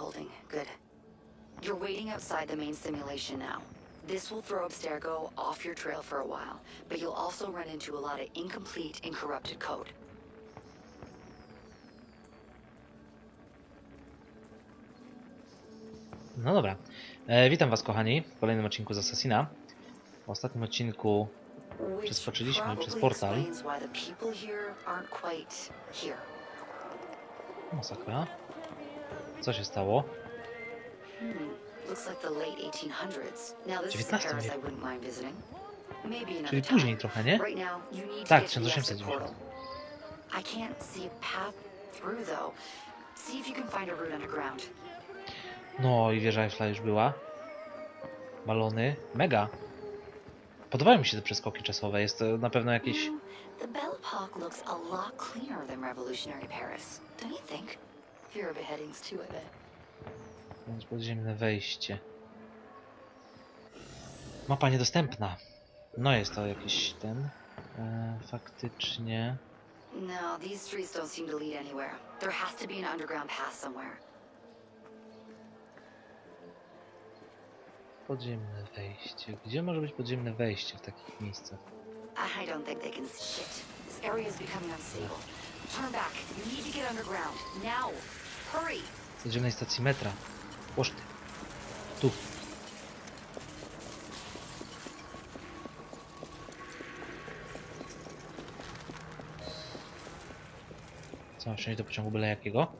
holding. Good. You're waiting outside the main simulation now. This will throw Abstergo off your trail for a while, but you'll also run into a lot of incomplete and corrupted code. No dobra. E, witam was kochani w kolejnym odcinku z Assassina. W ostatnim odcinku Przeskoczyliśmy przez portal. explains why the people here aren't quite here. masakra. Co się stało? Hmm. Looks like the late 1800s. Now this is the XIX. Maybe another Czyli później trochę, nie? Tak, get to the exit 1890. portal. I can't see a path through though. See if you can find a route underground. No i wieża Eiffla już była. Balony. Mega. Podobają mi się te przeskoki czasowe. Jest to na pewno jakieś... Hmm, The Belle Epoque looks a lot cleaner than revolutionary Paris, don't you think? Fewer beheadings too, I bet. Więc podziemne wejście. Mapa niedostępna. No jest to jakiś ten... E, faktycznie... No, these streets don't seem to lead anywhere. There has to be an underground path somewhere. Podziemne wejście. Gdzie może być podziemne wejście w takich miejscach? I don't think they can shit. This area is becoming unstable. Turn back. You need to get underground. Now. Podziemnej stacji metra. Poszty. Tu. Co, wsiąść do pociągu byle jakiego?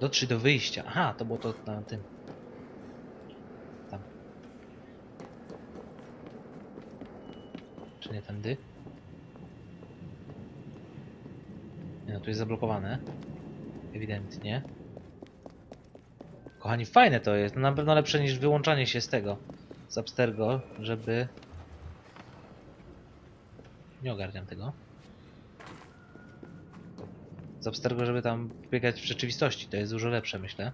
Dotrzyj do wyjścia. Aha, to było to na tym. Tam. Czy nie tędy? Nie no, tu jest zablokowane. Ewidentnie. Kochani, fajne to jest. No, na pewno lepsze niż wyłączanie się z tego. Z Abstergo, żeby... Nie ogarniam tego. Z Abstergo, żeby tam biegać w rzeczywistości. To jest dużo lepsze, myślę.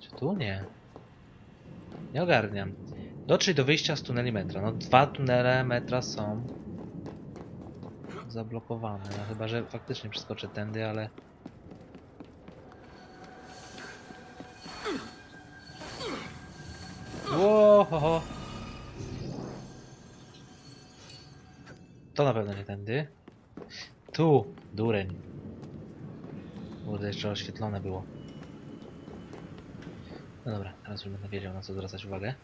Czy tu? Nie. Nie ogarniam. Dotrzyj do wyjścia z tuneli metra. No dwa tunele metra są zablokowane. No chyba, że faktycznie przeskoczę tędy, ale... Ło, ho, ho. To na pewno nie tędy. Tu, dureń. Kurde, jeszcze oświetlone było. No dobra, teraz już będę wiedział na co zwracać uwagę.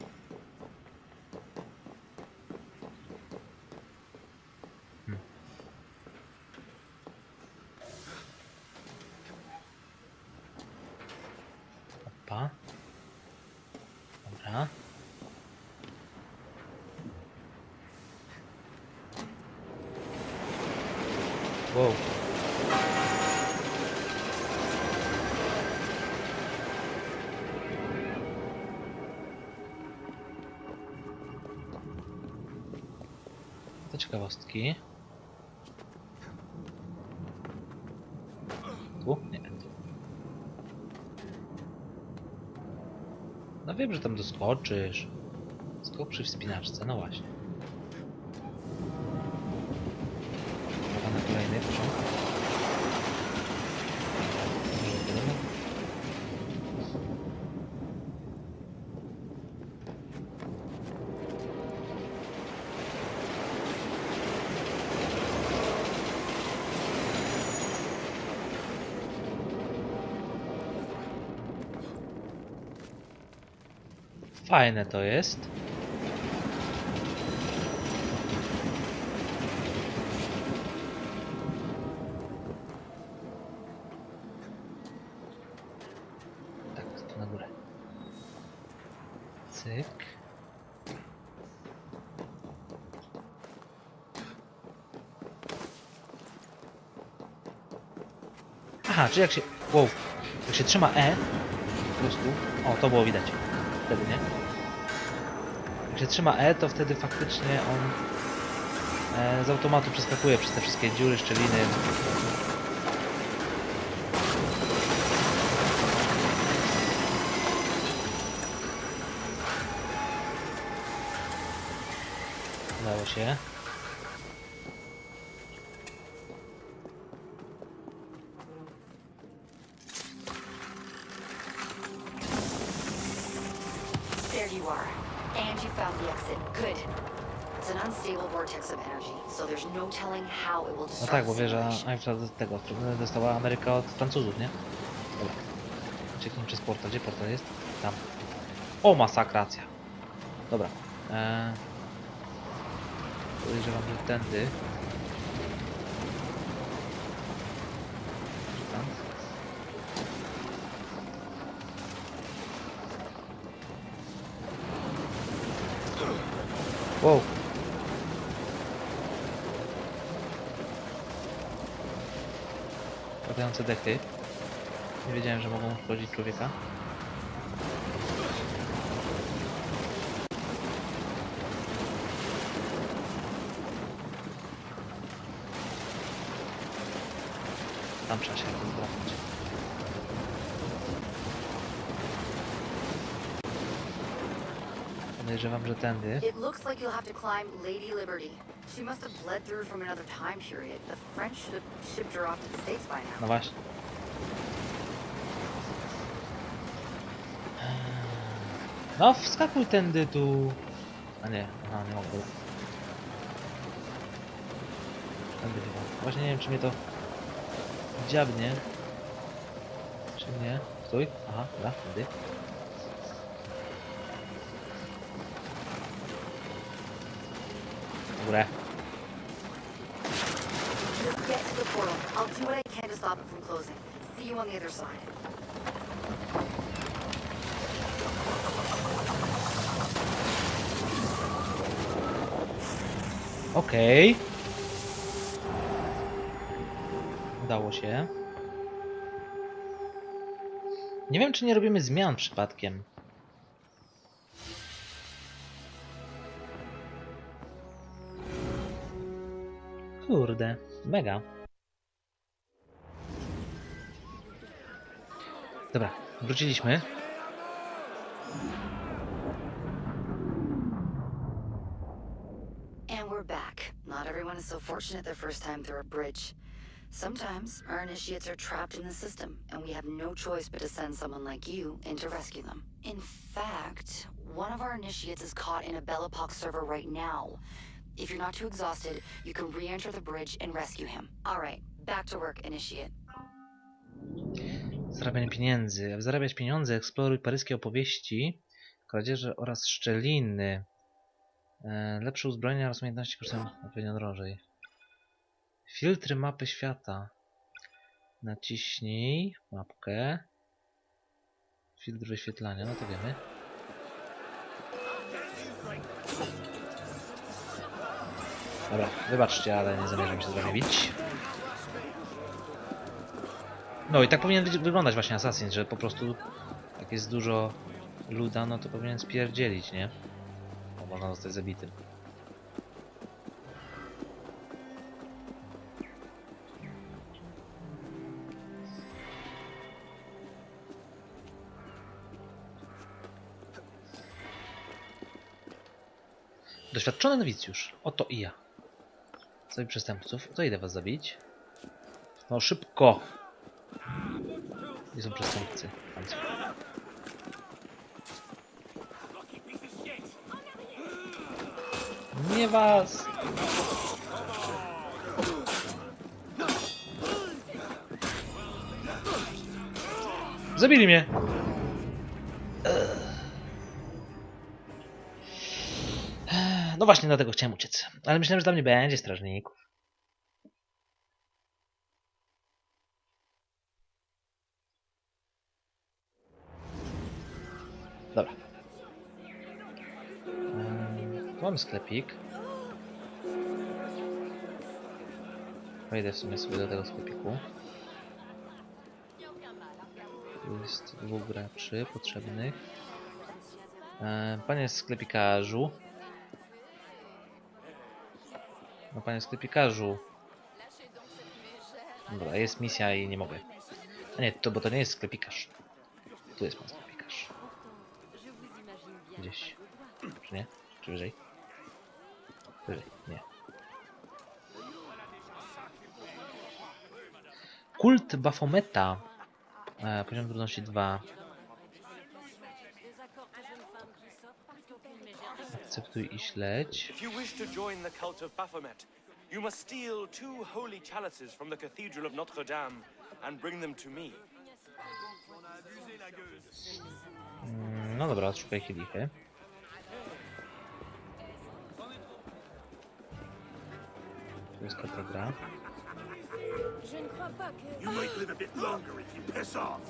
Wow. To ciekawostki. Tu? Nie. No wiem, że tam doskoczysz. Skok przy wspinaczce, no właśnie. Może tyle? Fajne to jest. Tak, tu na górę. Cyk. Aha, czy jak się... Wow. Jak się trzyma E, po prostu... O, to było widać. Wtedy, nie? Jak się trzyma E, to wtedy faktycznie on e, z automatu przeskakuje przez te wszystkie dziury, szczeliny. Udało się. You are. And you found the exit. Good. It's an unstable vortex of energy, so there's no telling how it will No tak, bo wieża. Eiffla do tego dostała Ameryka od Francuzów, nie? Dobra. Ucieknij przez portal. Gdzie portal jest? Tam. O, masakracja. Dobra. Eee... Podejrzewam, że tędy. Wow. Padające dechy. Nie wiedziałem, że mogą wchodzić człowieka. Tam trzeba się jakoś Podejrzewam, że tędy. It looks like you'll have to climb Lady Liberty. She must have bled through from another time period. The French should have shipped her off to the States by now. No właśnie. No, wskakuj tędy tu. A nie, aha, nie mogę. Tędy chyba. Właśnie nie wiem, czy mnie to dziabnie. Czy nie? Stój. Aha, dobra, tędy. Side. Okej. Udało się. Nie wiem, czy nie robimy zmian przypadkiem. Kurde, mega. Dobra, wróciliśmy. And we're back. Not everyone is so fortunate their first time through a bridge. Sometimes our initiates are trapped in the system, and we have no choice but to send someone like you in to rescue them. In fact, one of our initiates is caught in a Bellapox server right now. If you're not too exhausted, you can re-enter the bridge and rescue him. All right, back to work, initiate. Zarabianie pieniędzy. Aby zarabiać pieniądze, eksploruj paryskie opowieści, kradzieże oraz szczeliny. E, lepsze uzbrojenia oraz umiejętności kosztują odpowiednio drożej. Filtry mapy świata. Naciśnij mapkę. Filtr wyświetlania, no to wiemy. Dobra, wybaczcie, ale nie zamierzam się z wami bić. No i tak powinien wy- wyglądać właśnie Assassin, że po prostu jak jest dużo luda, no to powinien spierdzielić, nie? Bo można zostać zabitym. Doświadczony nowicjusz. Oto i ja. Sobie przestępców. To idę was zabić. No szybko! Gdzie są przestępcy? Nie was! Zabili mnie! No właśnie, dlatego chciałem uciec. Ale myślałem, że tam nie będzie strażników. Dobra. Ehm, tu mamy sklepik. Wejdę w sumie sobie do tego sklepiku. Tu jest dwóch graczy potrzebnych. Ehm, panie sklepikarzu. No panie sklepikarzu. Dobra, jest misja i nie mogę. A nie, to bo to nie jest sklepikarz. Tu jest pan sklepikarz. Gdzieś. Czy nie? Czy wyżej? Wyżej, nie. Kult Bafometa. E, poziom trudności 2. Akceptuj i śledź. If you wish to join the cult of Baphomet, you must steal two holy chalices from the Cathedral of Notre Dame and bring them to me. Mm, No dobra, odszukaj kielichy. Tu jest katedra. Je ne crois pas que... You might live a bit longer if you piss off.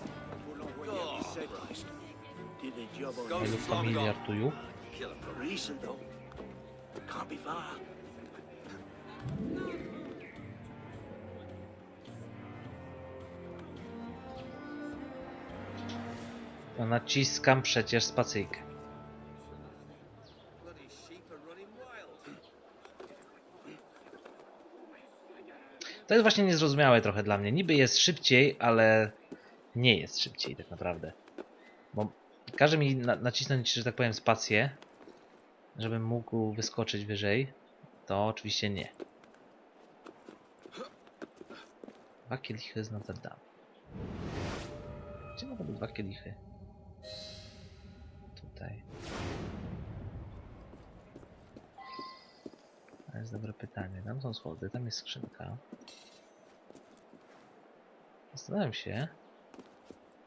Did a job on Familiar tuju. for recent though. Can't be far. No naciskam przecież spacyjkę. To jest właśnie niezrozumiałe trochę dla mnie. Niby jest szybciej, ale nie jest szybciej tak naprawdę. Bo każe mi na nacisnąć, że tak powiem, spację, żebym mógł wyskoczyć wyżej. To oczywiście nie. Dwa kielichy z Notre Dame. Gdzie mogą być dwa kielichy? Tutaj. To jest dobre pytanie. Tam są schody, tam jest skrzynka. Zastanawiam się.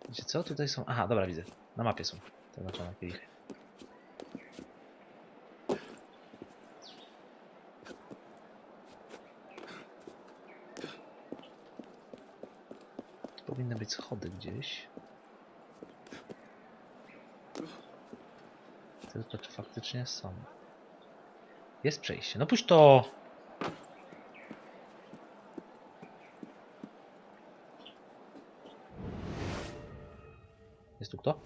Wiecie co? Tutaj są... Aha, dobra, widzę. Na mapie są te oznaczone kielichy. Tu powinny być schody gdzieś. Tylko czy faktycznie są? Jest przejście. No puść to! Jest tu kto?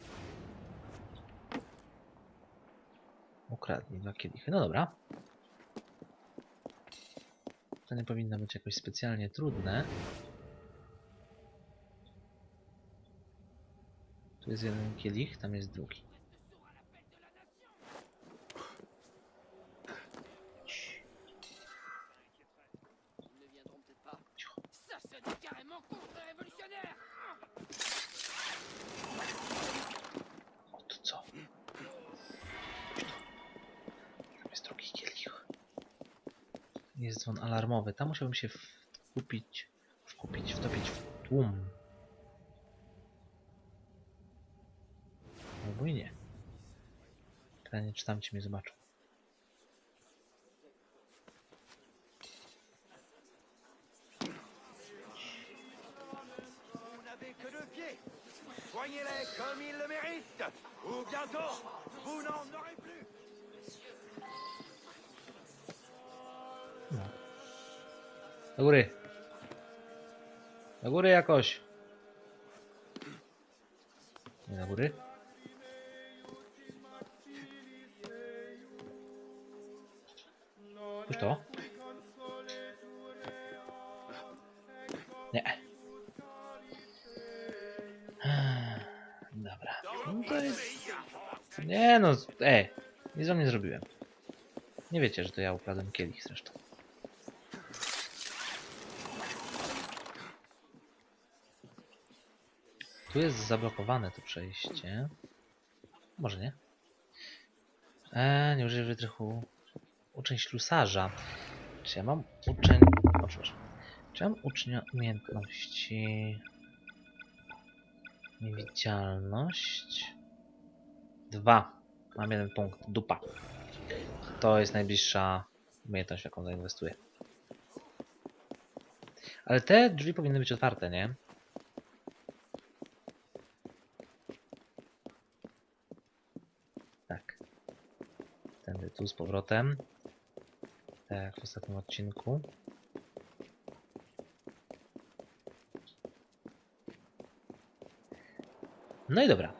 Ukradnij dwa kielichy. No dobra. To nie powinno być jakoś specjalnie trudne. Tu jest jeden kielich, tam jest drugi. Jest dzwon alarmowy. Tam musiałbym się wkupić, wkupić, wtopić w tłum. Albo i nie. Pytanie, czy tam ci mnie zobaczą. Soignez-les comme ils le méritent. Ou bientôt, vous n'en aurez plus. Do góry. Do góry jakoś. Nie do góry. Już to? Nie. Dobra. No to jest... Nie no, ej. Nic wam nie zrobiłem. Nie wiecie, że to ja ukradłem kielich zresztą. Tu jest zablokowane to przejście. Może nie? Eee, nie użyję wytrychu. Uczeń ślusarza. Czy ja mam uczeń... O, przepraszam. Czy ja mam ucznia umiejętności... Niewidzialność? Dwa. Mam jeden punkt. Dupa. To jest najbliższa umiejętność, jaką zainwestuję. Ale te drzwi powinny być otwarte, nie? Tak. Tędy tu z powrotem. Tak w ostatnim odcinku. No i dobra.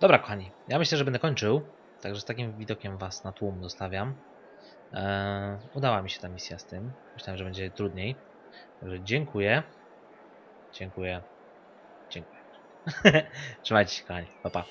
Dobra, kochani. Ja myślę, że będę kończył. Także z takim widokiem was na tłum zostawiam. Eee, udała mi się ta misja z tym. Myślałem, że będzie trudniej. Także dziękuję. Dziękuję. Dziękuję. Trzymajcie się, kochani. Pa, pa.